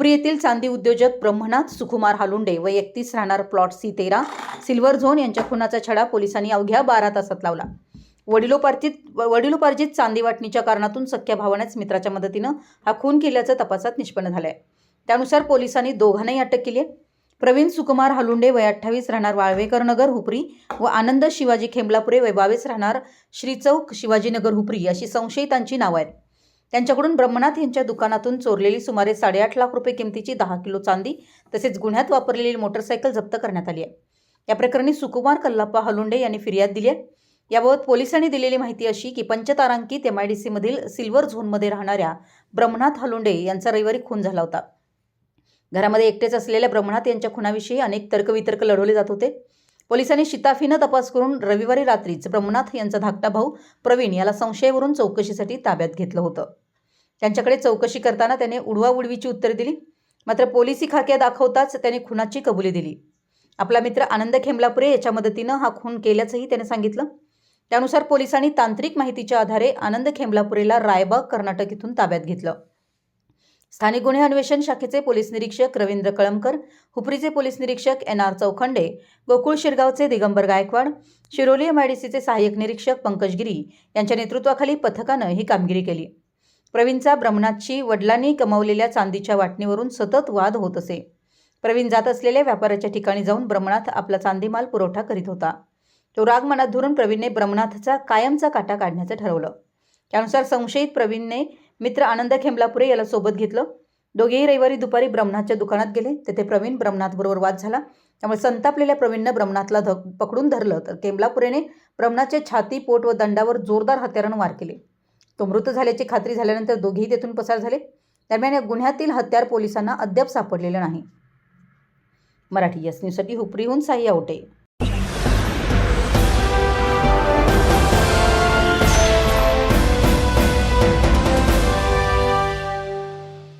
उपरी येथील चांदी उद्योजक ब्रह्मनाथ सुकुमार हालुंडे व एकतीस राहणार प्लॉट सी तेरा सिल्वर झोन यांच्या खुनाचा छडा पोलिसांनी अवघ्या बारा तासात लावला. वडिलोपार्जित वडिलोपार्जित चांदी वाटणीच्या कारणातून सख्या भावानेच मित्राच्या मदतीनं हा खून केल्याचं तपासात निष्पन्न झालंय. त्यानुसार पोलिसांनी दोघांनाही अटक केली आहे प्रवीण सुकुमार हलुंडे वय अठ्ठावीस राहणार वाळवेकर नगर हुपरी व आनंद शिवाजी खेमलापुरे वय बावीस राहणार श्रीचौक शिवाजीनगर हुपरी अशी संशयितांची नावं आहेत. त्यांच्याकडून ब्रह्मनाथ यांच्या दुकानातून चोरलेली सुमारे साडेआठ लाख रुपये किमतीची दहा किलो चांदी तसेच गुन्ह्यात वापरलेली मोटरसायकल जप्त करण्यात आली आहे. या प्रकरणी सुकुमार कल्लाप्पा हलुंडे यांनी फिर्याद दिली आहे. याबाबत पोलिसांनी दिलेली माहिती अशी की पंचतारांकित एम आय डी सीमधील सिल्वर झोनमध्ये राहणाऱ्या ब्रह्मनाथ हलुंडे यांचा रविवारी खून झाला होता. घरामध्ये एकटेच असलेल्या ब्रह्मनाथ यांच्या खुनाविषयी अनेक तर्कवितर्क लढवले जात होते. पोलिसांनी शिताफीनं तपास करून रविवारी रात्रीच ब्रह्मनाथ यांचा धाकटा भाऊ प्रवीण याला संशयावरून चौकशीसाठी ताब्यात घेतलं होतं. त्यांच्याकडे चौकशी करताना त्याने उडवाउडवीची उत्तरे दिली. मात्र पोलिसी खाक्या दाखवताच त्याने खुनाची कबुली दिली. आपला मित्र आनंद खेमलापुरे याच्या मदतीनं हा खून केल्याचंही त्याने सांगितलं. त्यानुसार पोलिसांनी तांत्रिक माहितीच्या आधारे आनंद खेमलापुरेला रायबाग कर्नाटक इथून ताब्यात घेतलं. स्थानिक गुन्हे अन्वेषण शाखेचे पोलीस निरीक्षक रवींद्र कळमकर हुपरीचे पोलीस निरीक्षक एन आर चौखंडे गोकुळ शिरगावचे दिगंबर गायकवाड शिरोली एमआयडीसीचे सहाय्यक निरीक्षक पंकज गिरी यांच्या नेतृत्वाखाली पथकानं ही कामगिरी केली. प्रवीणचा ब्रह्मनाथची वडिलांनी कमावलेल्या चांदीच्या वाटणीवरून सतत वाद होत असे. प्रवीण जात असलेल्या व्यापाऱ्याच्या ठिकाणी जाऊन ब्रह्मनाथ आपला चांदीमाल पुरवठा करीत होता. तो राग मनात धरून प्रवीणने ब्रह्मनाथचा कायमचा काटा काढण्याचं ठरवलं. त्यानुसार संशयित प्रवीणने मित्र आनंद खेमलापुरे याला सोबत घेतलं. दोघेही रविवारी दुपारी ब्रह्मनाथच्या दुकानात गेले. तेथे प्रवीण ब्रह्मनाथबरोबर वाद झाला. त्यामुळे संतापलेल्या प्रवीणनं ब्रह्मनाथला धक पकडून धरलं. तर केमलापुरेने ब्रह्मनाथच्या छाती पोट व दंडावर जोरदार हत्यारानं वार केले. तो मृत झाल्याची खात्री झाल्यानंतर दोघेही तेथून पसार झाले. दरम्यान या गुन्ह्यातील हत्यार पोलिसांना अद्याप सापडलेलं नाही. मराठी यस न्यूजसाठी हुपरीहून साई आवटे